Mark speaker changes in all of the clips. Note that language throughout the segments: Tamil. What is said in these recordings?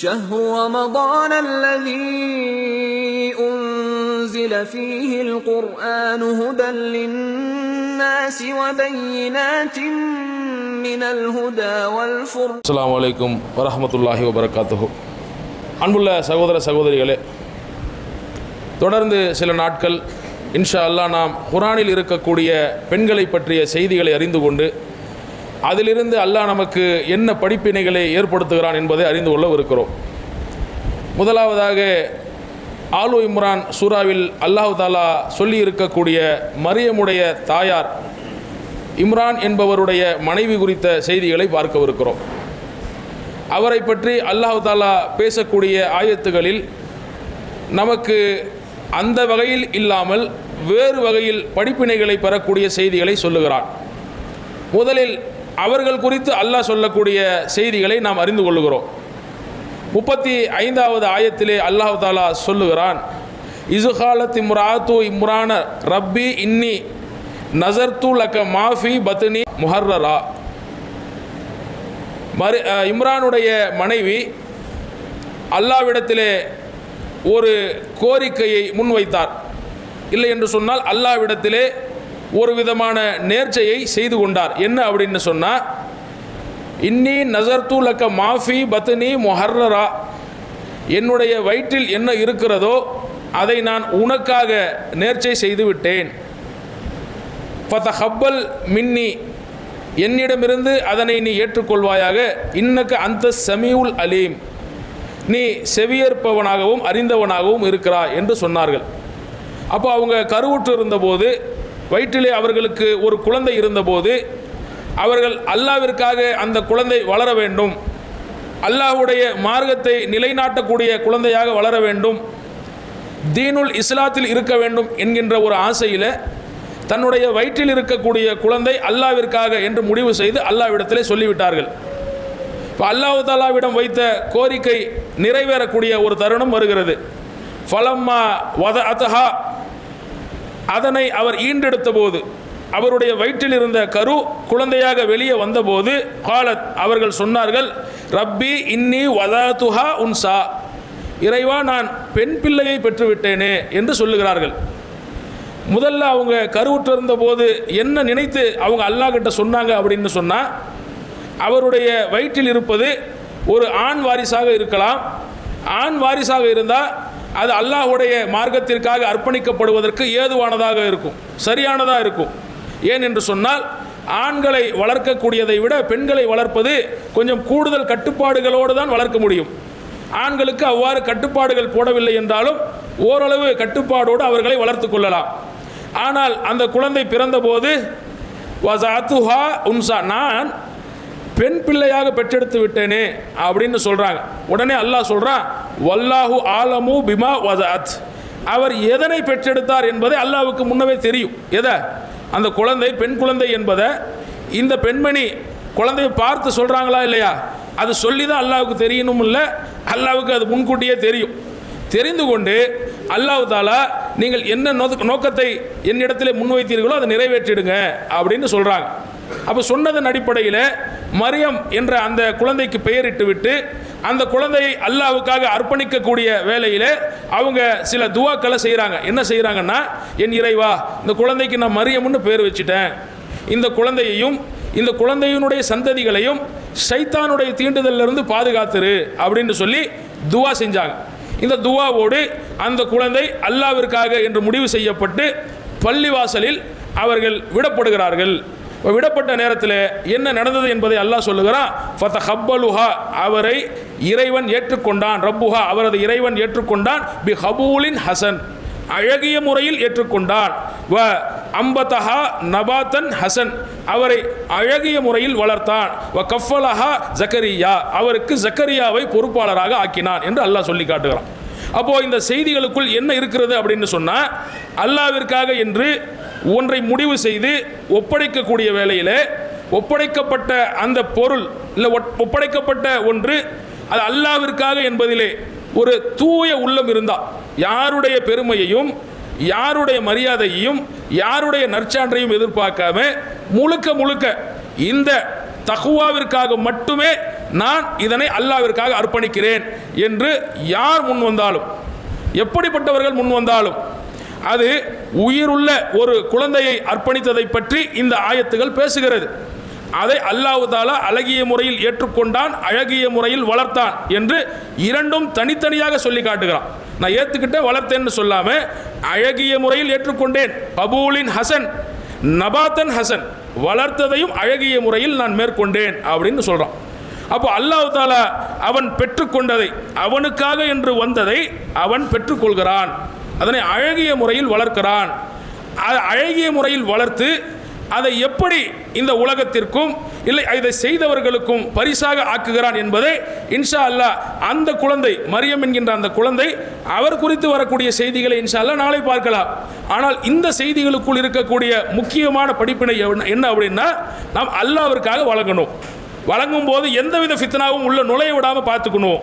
Speaker 1: شهر رمضان الذي أنزل فيه القرآن هدى للناس وبينات من الهدى والفرقان
Speaker 2: அஸ்ஸலாமு அலைக்கும் வரஹ்மத்துல்லாஹி வபரகாத்துஹு அன்புள்ள சகோதர சகோதரிகளே தொடர்ந்து சில நாட்கள் இன்ஷா அல்லாஹ் நாம் குரானில் இருக்கக்கூடிய பெண்களை பற்றிய செய்திகளை அறிந்து கொண்டு அதிலிருந்து அல்லாஹ் நமக்கு என்ன படிப்பினைகளை ஏற்படுத்துகிறான் என்பதை அறிந்து கொள்ளவிருக்கிறோம். முதலாவதாக ஆலு இம்ரான் சூராவில் அல்லாஹு தாலா சொல்லி இருக்கக்கூடிய மரியமுடைய தாயார் இம்ரான் என்பவருடைய மனைவி குறித்த செய்திகளை பார்க்கவிருக்கிறோம். அவரை பற்றி அல்லாஹு தாலா பேசக்கூடிய ஆயத்துகளில் நமக்கு அந்த வகையில் இல்லாமல் வேறு வகையில் படிப்பினைகளை பெறக்கூடிய செய்திகளை சொல்லுகிறான். முதலில் அவர்கள் குறித்து அல்லாஹ் சொல்லக்கூடிய செய்திகளை நாம் அறிந்து கொள்ளுகிறோம். முப்பத்தி ஐந்தாவது ஆயத்திலே அல்லாஹு தாலா சொல்லுகிறான் இசுகாலத் இம்ராத்து இம்ரான ரப்பி இன்னி நசர்து லக்க மாஃபி பத்னி முஹர்ரரா. மறு இம்ரானுடைய மனைவி அல்லாவிடத்திலே ஒரு கோரிக்கையை முன்வைத்தார். இல்லை என்று சொன்னால் அல்லாவிடத்திலே ஒரு விதமான நேர்ச்சையை செய்து கொண்டார். என்ன அப்படின்னு சொன்னால் இன்னி நசர்து லக்க மாஃபி பத்னி மொஹர்ரா என்னுடைய வயிற்றில் என்ன இருக்கிறதோ அதை நான் உனக்காக நேர்ச்சை செய்து விட்டேன். ஃபதஹப்பல் மின்னி. என்னிடமிருந்து அதனை நீ ஏற்றுக்கொள்வாயாக. இன்னக்கு அந்த சமீவுல் அலீம். நீ செவியேற்பவனாகவும் அறிந்தவனாகவும் இருக்கிறாய் என்று சொன்னார்கள். அப்போ அவங்க கருவுற்று இருந்தபோது வயிற்றிலே அவர்களுக்கு ஒரு குழந்தை இருந்தபோது அவர்கள் அல்லாவிற்காக அந்த குழந்தை வளர வேண்டும். அல்லாஹ்வுடைய மார்க்கத்தை நிலைநாட்டக்கூடிய குழந்தையாக வளர வேண்டும். தீனுல் இஸ்லாத்தில் இருக்க வேண்டும் என்கின்ற ஒரு ஆசையில் தன்னுடைய வயிற்றில் இருக்கக்கூடிய குழந்தை அல்லாவிற்காக என்று முடிவு செய்து அல்லாவிடத்திலே சொல்லிவிட்டார்கள். இப்போ அல்லாஹு தாலாவிடம் வைத்த கோரிக்கை நிறைவேறக்கூடிய ஒரு தருணம் வருகிறது. ஃபலம்மா வத அத்தஹா அதனை அவர் ஈண்டெடுத்த போது அவருடைய வயிற்றில் இருந்த கரு குழந்தையாக வெளியே வந்தபோது காலத் அவர்கள் சொன்னார்கள் ரப்பி இன்னி வதாத்துஹா உன்சா. இறைவா நான் பெண் பிள்ளையை பெற்றுவிட்டேனே என்று சொல்லுகிறார்கள். முதல்ல அவங்க கருவுற்றிருந்த போது என்ன நினைத்து அவங்க அல்லாஹ் கிட்ட சொன்னாங்க அப்படின்னு சொன்னால் அவருடைய வயிற்றில் இருப்பது ஒரு ஆண் வாரிசாக இருக்கலாம். ஆண் வாரிசாக இருந்தால் அது அல்லாஹ்வுடைய மார்க்கத்திற்காக அர்ப்பணிக்கப்படுவதற்கு ஏதுவானதாக இருக்கும் சரியானதாக இருக்கும். ஏன் என்று சொன்னால் ஆண்களை வளர்க்கக்கூடியதை விட பெண்களை வளர்ப்பது கொஞ்சம் கூடுதல் கட்டுப்பாடுகளோடு தான் வளர்க்க முடியும். ஆண்களுக்கு அவ்வாறு கட்டுப்பாடுகள் போடவில்லை என்றாலும் ஓரளவு கட்டுப்பாடோடு அவர்களை வளர்த்து கொள்ளலாம். ஆனால் அந்த குழந்தை பிறந்தபோது வசாத்துஹா உன்சா நான் பெண் பிள்ளையாக பெற்றெடுத்து விட்டேனே அப்படின்னு சொல்கிறாங்க உடனே அல்லாஹ் சொல்கிறான் வல்லாஹு ஆலமு பிமா வதாத் அவர் எதனை பெற்றெடுத்தார் என்பதை அல்லாவுக்கு முன்னவே தெரியும். எதை? அந்த குழந்தை பெண் குழந்தை என்பதை. இந்த பெண்மணி குழந்தையை பார்த்து சொல்கிறாங்களா இல்லையா? அது சொல்லி தான் அல்லாவுக்கு தெரியணும் இல்லை அல்லாவுக்கு அது முன்கூட்டியே தெரியும். தெரிந்து கொண்டு அல்லாஹ் தாலா நீங்கள் என்ன நோக்க- நோக்கத்தை என்னிடத்தில் முன்வைத்தீர்களோ அதை நிறைவேற்றிடுங்க அப்படின்னு சொல்கிறாங்க அப்போ சொன்னதன் அடிப்படையில் மரியம் என்ற அந்த குழந்தைக்கு பெயரிட்டு விட்டு அந்த குழந்தையை அல்லாவுக்காக அர்ப்பணிக்கக்கூடிய வேலையில் அவங்க சில துவாக்களை செய்கிறாங்க என்ன செய்கிறாங்கன்னா என் இறைவா இந்த குழந்தைக்கு நான் மரியம்னு பேர் வச்சுட்டேன். இந்த குழந்தையையும் இந்த குழந்தையினுடைய சந்ததிகளையும் சைத்தானுடைய தீண்டுதலிலிருந்து பாதுகாத்துரு அப்படின்னு சொல்லி துவா செஞ்சாங்க. இந்த துவாவோடு அந்த குழந்தை அல்லாவிற்காக என்று முடிவு செய்யப்பட்டு பள்ளிவாசலில் அவர்கள் விடப்படுகிறார்கள். விடப்பட்ட நேரத்தில் என்ன நடந்தது என்பதை அல்லாஹ் சொல்லுகிறான். ஃபத ஹப்பலுஹா அவரை இறைவன் ஏற்றுக்கொண்டான். ரப்புஹா அவரது இறைவன் ஏற்றுக்கொண்டான். பி ஹபூலின் ஹசன் அழகிய முறையில் ஏற்றுக்கொண்டான் வ அம்பதஹா நபாத்தன் ஹசன் அவரை அழகிய முறையில் வளர்த்தான் வ கஃபலஹா ஜக்கரியா அவருக்கு ஜக்கரியாவை பொறுப்பாளராக ஆக்கினான் என்று அல்லாஹ் சொல்லி காட்டுகிறான். அப்போ இந்த செய்திகளுக்குள் என்ன இருக்கிறது அப்படின்னு சொன்னால் அல்லாவிற்காக என்று ஒன்றை முடிவு செய்து ஒப்படைக்கக்கூடிய வேளையில் ஒப்படைக்கப்பட்ட அந்த பொருள் இல்லை ஒப்படைக்கப்பட்ட ஒன்று அது அல்லாவிற்காக என்பதிலே ஒரு தூய உள்ளம் இருந்தால் யாருடைய பெருமையையும் யாருடைய மரியாதையையும் யாருடைய நற்சான்றையும் எதிர்பார்க்காம முழுக்க முழுக்க இந்த தகுவாவிற்காக மட்டுமே நான் இதனை அல்லாவிற்காக அர்ப்பணிக்கிறேன் என்று யார் முன் வந்தாலும் எப்படிப்பட்டவர்கள் முன் வந்தாலும் அது உயிருள்ள ஒரு குழந்தையை அர்ப்பணித்ததை பற்றி இந்த ஆயத்துகள் பேசுகிறது. அதை அல்லாஹ் தாலா அழகிய முறையில் ஏற்றுக்கொண்டான் அழகிய முறையில் வளர்த்தான் என்று இரண்டும் தனித்தனியாக சொல்லி காட்டுகிறான். நான் ஏற்றுக்கிட்டேன் வளர்த்தேன்னு சொல்லாமல் அழகிய முறையில் ஏற்றுக்கொண்டேன். கபூலின் ஹசன் நபாத்தன் ஹசன் வளர்த்ததையும் அழகிய முறையில் நான் மேற்கொண்டேன் அப்படின்னு சொல்கிறான் அப்போ அல்லாஹ் தாலா அவன் பெற்றுக்கொண்டதை அவனுக்காக என்று வந்ததை அவன் பெற்றுக்கொள்கிறான். அதனை அழகிய முறையில் வளர்க்கிறான். அ- அழகிய முறையில் வளர்த்து அதை எப்படி இந்த உலகத்திற்கும் இல்லை இதை செய்தவர்களுக்கும் பரிசாக ஆக்குகிறான் என்பதை இன்ஷா அல்லாஹ் அந்த குழந்தை மரியம் என்கின்ற அந்த குழந்தை அவர் குறித்து வரக்கூடிய செய்திகளை இன்ஷா அல்லாஹ் நாளை பார்க்கலாம். ஆனால் இந்த செய்திகளுக்குள் இருக்கக்கூடிய முக்கியமான படிப்பினை என்ன- என்ன அப்படின்னா நாம் அல்லாவிற்காக வழங்கணும். வழங்கும் போது எந்தவித ஃபித்னாவும் உள்ள நுழைய விடாமல் பார்த்துக்கணும்.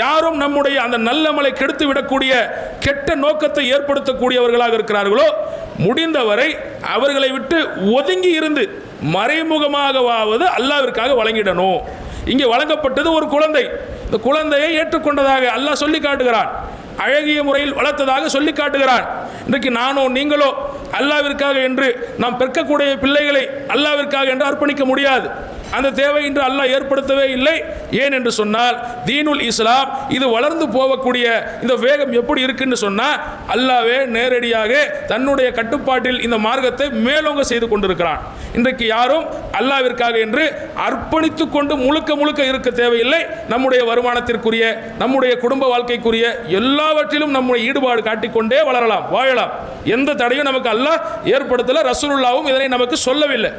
Speaker 2: யாரும் நம்முடைய அந்த நல்லமலை கெடுத்து விடக்கூடிய கெட்ட நோக்கத்தை ஏற்படுத்தக்கூடியவர்களாக இருக்கிறார்களோ முடிந்தவரை அவர்களை விட்டு ஒதுங்கி இருந்து மறைமுகமாகவாவது அல்லாவிற்காக வழங்கிடணும். இங்கே வழங்கப்பட்டது ஒரு குழந்தை. இந்த குழந்தையை ஏற்றுக்கொண்டதாக அல்லாஹ் சொல்லி காட்டுகிறான். அழகிய முறையில் வளர்த்ததாக சொல்லி காட்டுகிறான். இன்றைக்கு நானோ நீங்களோ அல்லாவிற்காக என்று நாம் பெற்கக்கூடிய பிள்ளைகளை அல்லாவிற்காக என்று அர்ப்பணிக்க முடியாது. அந்த தேவை இன்று அல்லாஹ் ஏற்படுத்தவே இல்லை. ஏன் என்று சொன்னால் தீனுல் இஸ்லாம் இது வளர்ந்து போகக்கூடிய இந்த வேகம் எப்படி இருக்குன்னு சொன்னால் அல்லாவே நேரடியாக தன்னுடைய கட்டுப்பாட்டில் இந்த மார்க்கத்தை மேலோங்க செய்து கொண்டிருக்கிறான். இன்றைக்கு யாரும் அல்லாவிற்காக என்று அர்ப்பணித்து கொண்டு முழுக்க முழுக்க இருக்க தேவையில்லை. நம்முடைய வருமானத்திற்குரிய நம்முடைய குடும்ப வாழ்க்கைக்குரிய எல்லாவற்றிலும் நம்முடைய ஈடுபாடு காட்டிக்கொண்டே வளரலாம் வாழலாம். எந்த தடையும் நமக்கு அல்லாஹ் ஏற்படுத்தல ரசூலுல்லாவும் இதனை நமக்கு சொல்லவில்லை.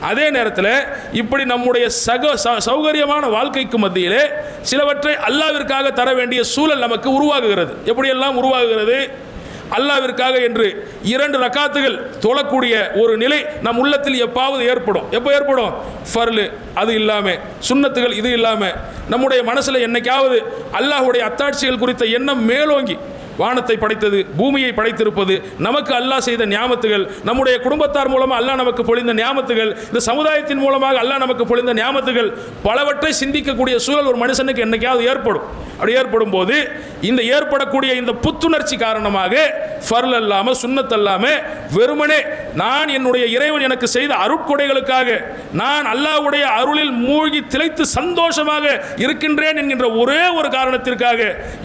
Speaker 2: அதே நேரத்தில் இப்படி நம்முடைய சக ச- சௌகரியமான வாழ்க்கைக்கு மத்தியிலே சிலவற்றை அல்லாவிற்காக தர வேண்டிய சூழல் நமக்கு உருவாகுகிறது. எப்படியெல்லாம் உருவாகுகிறது? அல்லாவிற்காக என்று இரண்டு ரக்காத்துகள் தொழக்கூடிய ஒரு நிலை நம் உள்ளத்தில் எப்பாவது ஏற்படும். எப்போ ஏற்படும்? ஃபர்லு அது இல்லாமல் சுண்ணத்துகள் இது இல்லாமல் நம்முடைய மனசில் என்னைக்காவது அல்லாஹுடைய அத்தாட்சிகள் குறித்த எண்ணம் மேலோங்கி வானத்தை படைத்தது பூமியை படைத்திருப்பது நமக்கு அல்லாஹ் செய்த ஞாபத்துகள் நம்முடைய குடும்பத்தார் மூலமாக அல்லாஹ் நமக்கு பொழிந்த ஞாபத்துகள் இந்த சமுதாயத்தின் மூலமாக அல்லாஹ் நமக்கு பொழிந்த ஞாபத்துகள் பலவற்றை சிந்திக்கக்கூடிய சூழல் ஒரு மனுஷனுக்கு என்னைக்காவது ஏற்படும். அப்படி ஏற்படும் போது இந்த ஏற்படக்கூடிய இந்த புத்துணர்ச்சி காரணமாக ஃபர்ல் அல்லாமல் சுண்ணத்தல்லாமல் வெறுமனே நான் என்னுடைய இறைவன் எனக்கு செய்த அருட்கொடைகளுக்காக நான் அல்லாவுடைய அருளில் மூழ்கி திளைத்து சந்தோஷமாக இருக்கின்றேன் என்கின்ற ஒரே ஒரு காரணத்திற்காக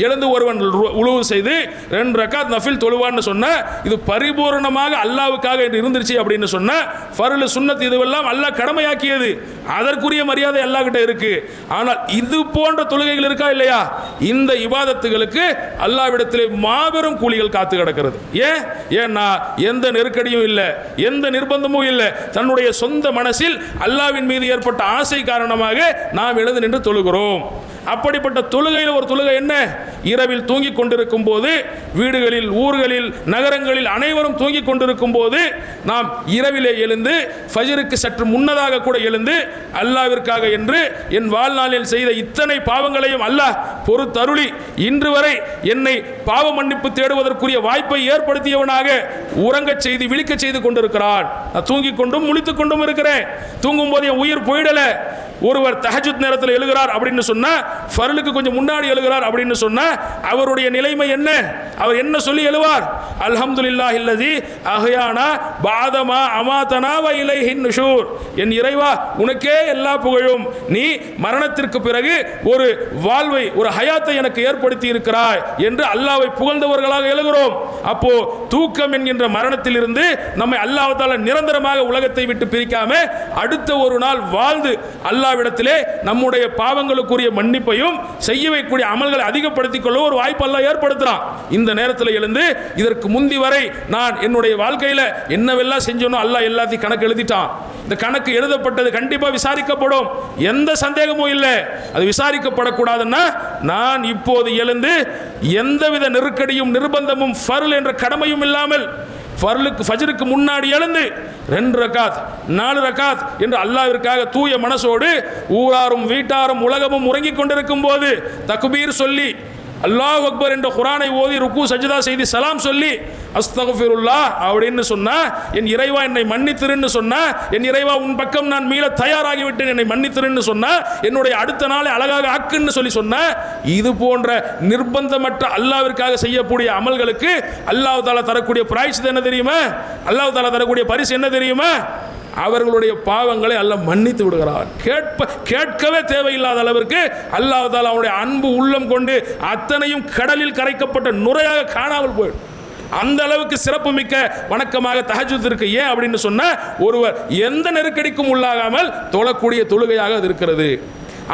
Speaker 2: எழுந்து ஒருவன் உழுவு செய்து ரெண்டு ரக்காத் நஃபில் தொழுவான்னு சொன்ன இது பரிபூரணமாக அல்லாவுக்காக என்று இருந்துருச்சு அப்படின்னு சொன்ன ஃபர்லு சுண்ணத் இதுவெல்லாம் அல்லாஹ் கடமையாக்கியது. அதற்குரிய மரியாதை அல்லாஹ் கிட்ட இருக்கு. ஆனால் இது போன்ற தொழுகைகள் இருக்கா இல்லையா? இந்த இபாதத்துகளுக்கு அல்லாவிடத்திலே மாபெரும் கூலிகள் காத்து கிடக்கிறது. ஏன்? ஏன்னா எந்த நெருக்கடியும் இல்லை எந்த நிர்பந்தமும் இல்லை. தன்னுடைய சொந்த மனசில் அல்லாவின் மீது ஏற்பட்ட ஆசை காரணமாக நாம் எழுந்து நின்று தொழுகிறோம். அப்படிப்பட்ட தொழுகையில் ஒரு தொழுகை என்ன? இரவில் தூங்கிக் கொண்டிருக்கும் போது வீடுகளில் ஊர்களில் நகரங்களில் அனைவரும் தூங்கிக் கொண்டிருக்கும் போது நாம் இரவிலே எழுந்து ஃபஜருக்கு சற்று முன்னதாக கூட எழுந்து அல்லாவிற்காக என்று என் வாழ்நாளில் செய்த இத்தனை பாவங்களையும் அல்லாஹ் பொறுத்தருளி இன்று வரை என்னை பாவ மன்னிப்பு தேடுவதற்குரிய வாய்ப்பை ஏற்படுத்தியவனாக உறங்கச் செய்து விழிக்கச் செய்து கொண்டிருக்கிறான். நான் தூங்கிக் கொண்டும் முழித்துக் கொண்டும் இருக்கிறேன். தூங்கும் போது என் உயிர் போயிடல. ஒருவர் தஹஜுத் நேரத்தில் எழுகிறார் அப்படின்னு சொன்னா ஃபருலுக்கு கொஞ்சம் முன்னாடி எழுகிறார் அப்படின்னு சொன்னால் அவருடைய நிலைமை என்ன? அவர் என்ன சொல்லி எழுவார்? அல்ஹம்துலில்லாஹ் இல்லதி அஹ்யானா பாதமா அமாதனா வ இலைஹின் நுஷூர். என் இறைவா உனக்கே எல்லா புகழும். நீ மரணத்திற்கு பிறகு ஒரு வாழ்வை ஒரு ஹயாத்தை எனக்கு ஏற்படுத்தி இருக்கிறாய் என்று அல்லாவை புகழ்ந்தவர்களாக எழுகிறோம். அப்போ தூக்கம் என்கின்ற மரணத்திலிருந்து நம்மை அல்லாஹ்தால நிரந்தரமாக உலகத்தை விட்டு பிரிக்காம அடுத்த ஒரு நாள் வாழ்ந்து அல்லாவிடத்திலே நம்முடைய பாவங்களுக்குரிய மன்னிப்பு மன்னிப்பையும் செய்ய வைக்கக்கூடிய அமல்களை அதிகப்படுத்திக் கொள்ள ஒரு வாய்ப்பெல்லாம் ஏற்படுத்துகிறான் இந்த நேரத்தில் எழுந்து இதற்கு முந்தி வரை நான் என்னுடைய வாழ்க்கையில் என்னவெல்லாம் செஞ்சோனோ அல்லாஹ் எல்லாத்தையும் கணக்கு எழுதிட்டான். இந்த கணக்கு எழுதப்பட்டது கண்டிப்பாக விசாரிக்கப்படும். எந்த சந்தேகமும் இல்லை. அது விசாரிக்கப்படக்கூடாதுன்னா நான் இப்போது எழுந்து எந்தவித நெருக்கடியும் நிர்பந்தமும் ஃபர்ல் என்ற கடமையும் இல்லாமல் ஃபர்லுக்கு ஃபஜருக்கு முன்னாடி எழுந்து ரெண்டு ரக்காத் நாலு ரக்காத் என்று அல்லாவிற்காக தூய மனசோடு ஊராரும் வீட்டாரும் உலகமும் உறங்கிக் கொண்டிருக்கும் போது தக்குபீர் சொல்லி அல்லாஹ் அக்பர் என்ற குரானை ஓதி ருக்கு சஜிதா செய்து சலாம் சொல்லி அஸ்தகஃபிருல்லா அப்படின்னு சொன்னா என் இறைவா என்னை மன்னித்திருன்னு சொன்னா என் இறைவா உன் பக்கம் நான் மீள தயாராகிவிட்டேன் என்னை மன்னித்திருன்னு சொன்னா என்னுடைய அடுத்த நாளை அழகாக ஆக்குன்னு சொல்லி சொன்ன இது போன்ற நிர்பந்தமற்ற அல்லாவிற்காக செய்யக்கூடிய அமல்களுக்கு அல்லாஹ் தாலா தரக்கூடிய பிராய்ஸ் என்ன தெரியுமா? அல்லாஹ் தாலா தரக்கூடிய பரிசு என்ன தெரியுமா? அவர்களுடைய பாவங்களை அல்ல மன்னித்து விடுகிறார் கேட்ப கேட்கவே தேவையில்லாத அளவிற்கு அல்லாஹ் அவனுடைய அன்பு உள்ளம் கொண்டு அத்தனையும் கடலில் கரைக்கப்பட்ட நுரையாக காணாமல் போயிடும். அந்த அளவுக்கு சிறப்பு மிக்க வணக்கமாக தஹஜுத் இருக்கு. ஏன் அப்படின்னு சொன்னால் ஒருவர் எந்த நெருக்கடிக்கும் உள்ளாகாமல் தொழக்கூடிய தொழுகையாக அது இருக்கிறது.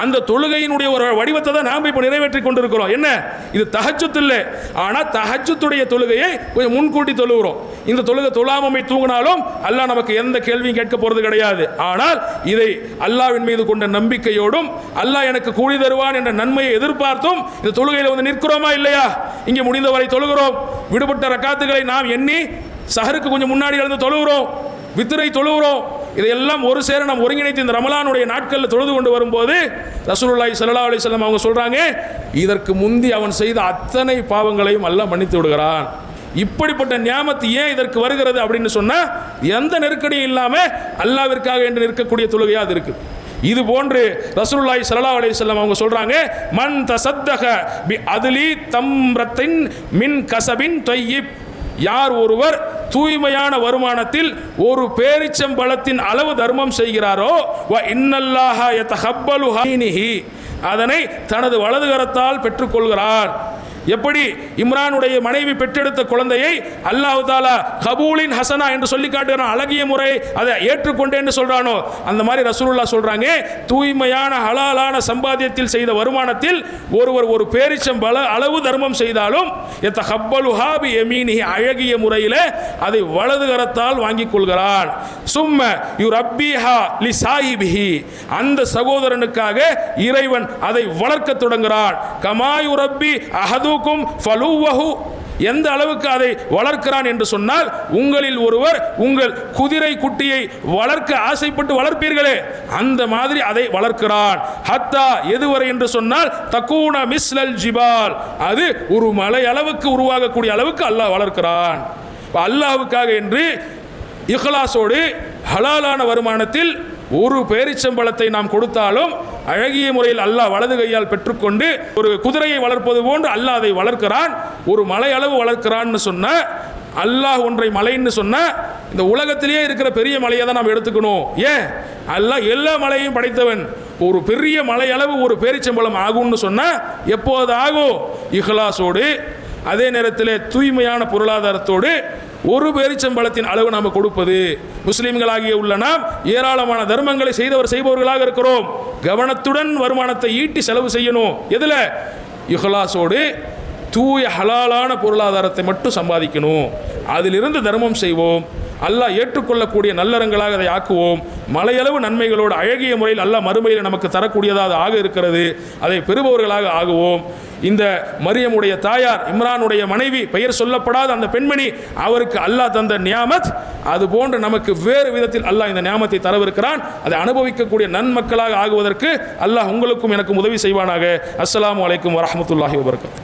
Speaker 2: அந்த தொழுகையினுடைய ஒரு வடிவத்தை தான் நாம் இப்போ நிறைவேற்றி கொண்டிருக்கிறோம். என்ன? இது தகச்சத்து இல்லை. ஆனால் தகச்சத்துடைய தொழுகையை கொஞ்சம் முன்கூட்டி தொழுகிறோம். இந்த தொழுகை தொழாமை தூங்கினாலும் அல்லாஹ் நமக்கு எந்த கேள்வியும் கேட்க போகிறது கிடையாது. ஆனால் இதை அல்லாஹ்வின் மீது கொண்ட நம்பிக்கையோடும் அல்லாஹ் எனக்கு கூலி தருவான் என்ற நன்மையை எதிர்பார்த்தும் இந்த தொழுகையில் வந்து நிற்கிறோமா இல்லையா? இங்கே முடிந்தவரை தொழுகிறோம். விடுபட்ட ரக்காத்துகளை நாம் எண்ணி சஹருக்கு கொஞ்சம் முன்னாடி இருந்து தொழுகிறோம். வித்திரை தொழுகிறோம். இதையெல்லாம் ஒரு சேர நாம் ஒருங்கிணைத்து இந்த ரமலானுடைய நாட்களில் தொழுது கொண்டு வரும்போது ரசூலுல்லாய் சல்லா அலி வஸல்லம் அவங்க சொல்கிறாங்க இதற்கு முந்தி அவன் செய்த அத்தனை பாவங்களையும் அல்ல மன்னித்து விடுகிறான். இப்படிப்பட்ட நியாமத்து ஏன் இதற்கு வருகிறது? அப்படின்னு சொன்னால் எந்த நெருக்கடியும் இல்லாமல் அல்லாவிற்காக என்று நிற்கக்கூடிய தொழுகையாக அது இருக்குது இது போன்று ரசூலுல்லாஹி ஸல்லல்லாஹு அலைஹி வஸல்லம் அவங்க சொல்றாங்க மன் தசத்தக பி அதுலி தம்ரத்தின் மின் கசபின் தொய்யிப் யார் ஒருவர் தூய்மையான வருமானத்தில் ஒரு பேரிச்சம்பழத்தின் அளவு தர்மம் செய்கிறாரோ வ இன்னல்லாஹ அதனை தனது வலதுகரத்தால் பெற்றுக்கொள்கிறார். எப்படி இம்ரானுடைய மனைவி பெற்றெடுத்த குழந்தையை அல்லாஹ் தாலா கபூலின் ஹசனா என்று சொல்லி காட்டுகிறான். அழகிய முறை அதை ஏற்றுக்கொண்டேன்னு சொல்றானோ? அந்த மாதிரி ரசூலுல்லாஹ் சொல்றாங்க தூய்மையான ஹலாலான சம்பாத்தியத்தில் செய்த வருமானத்தில் ஒருவர் ஒரு பேரிச்சம் பல அளவு தர்மம் செய்தாலும் எத்த ஹப்பலு ஹாபி எமீனி அழகிய முறையில் அதை வலது கரத்தால் வாங்கிக் கொள்கிறான். சும்ம யு ரப்பிஹா லி சாஹிபிஹி. அந்த சகோதரனுக்காக இறைவன் அதை வளர்க்க தொடங்குகிறான். கமாயு ரப்பி அஹதுக்கும் எந்த அளவுக்கு அதை வளர்க்கிறான் என்று சொன்னால் உங்களில் ஒருவர் உங்கள் குதிரை குட்டியை வளர்க்க ஆசைப்பட்டு வளர்ப்பீர்களே அந்த மாதிரி அதை வளர்க்கிறான். ஹத்தா எதுவரை என்று சொன்னால் தக்கூன மிஸ்லல் ஜிபால் அது ஒரு மலை அளவுக்கு உருவாகக்கூடிய அளவுக்கு அல்லாஹ் வளர்க்கிறான். இப்ப அல்லாஹ்வுக்காக என்று இஹ்லாஸோடு ஹலாலான வருமானத்தில் ஒரு பேரிச்சம்பழத்தை நாம் கொடுத்தாலும் அழகிய முறையில் அல்லாஹ் வலது கையால் பெற்றுக்கொண்டு ஒரு குதிரையை வளர்ப்பது போன்று அல்லாஹ் அதை வளர்க்கிறான். ஒரு மலை அளவு வளர்க்கிறான்னு சொன்ன அல்லாஹ் ஒன்றை மலைன்னு சொன்ன இந்த உலகத்திலேயே இருக்கிற பெரிய மலையை தான் நாம் எடுத்துக்கணும். ஏன்? அல்லாஹ் எல்லா மலையும் படைத்தவன். ஒரு பெரிய மலை அளவு ஒரு பேரிச்சம்பழம் ஆகும்னு சொன்னால் எப்போது ஆகும்? இஹ்லாஸோடு அதே நேரத்தில் தூய்மையான பொருளாதாரத்தோடு ஒரு பேரிச்சம்பழத்தின் அளவு நாம் கொடுப்பது முஸ்லீம்களாகிய உள்ள நாம் ஏராளமான தர்மங்களை செய்தவர் செய்பவர்களாக இருக்கிறோம். கவனத்துடன் வருமானத்தை ஈட்டி செலவு செய்யணும். எதில்? இஹ்லாஸோடு தூய ஹலாலான பொருளாதாரத்தை மட்டும் சம்பாதிக்கணும். அதிலிருந்து தர்மம் செய்வோம். அல்லாஹ் ஏற்றுக்கொள்ளக்கூடிய நல்லறங்களாக அதை ஆக்குவோம். மலையளவு நன்மைகளோடு அழகிய முறையில் அல்லாஹ் மறுமையில் நமக்கு தரக்கூடியதாக ஆக இருக்கிறது. அதை பெறுபவர்களாக ஆகுவோம். இந்த மரியமுடைய தாயார் இம்ரானுடைய மனைவி பெயர் சொல்லப்படாத அந்த பெண்மணி அவருக்கு அல்லாஹ் தந்த நியாமத். அது போன்று நமக்கு வேறு விதத்தில் அல்லாஹ் இந்த நியாமத்தை தரவிருக்கிறான். அதை அனுபவிக்கக்கூடிய நன்மக்களாக ஆகுவதற்கு அல்லாஹ் உங்களுக்கும் எனக்கும் உதவி செய்வானாக. அஸ்லாம் வலைக்கம் வரமத்துல்லாஹி
Speaker 1: வபர்கத்.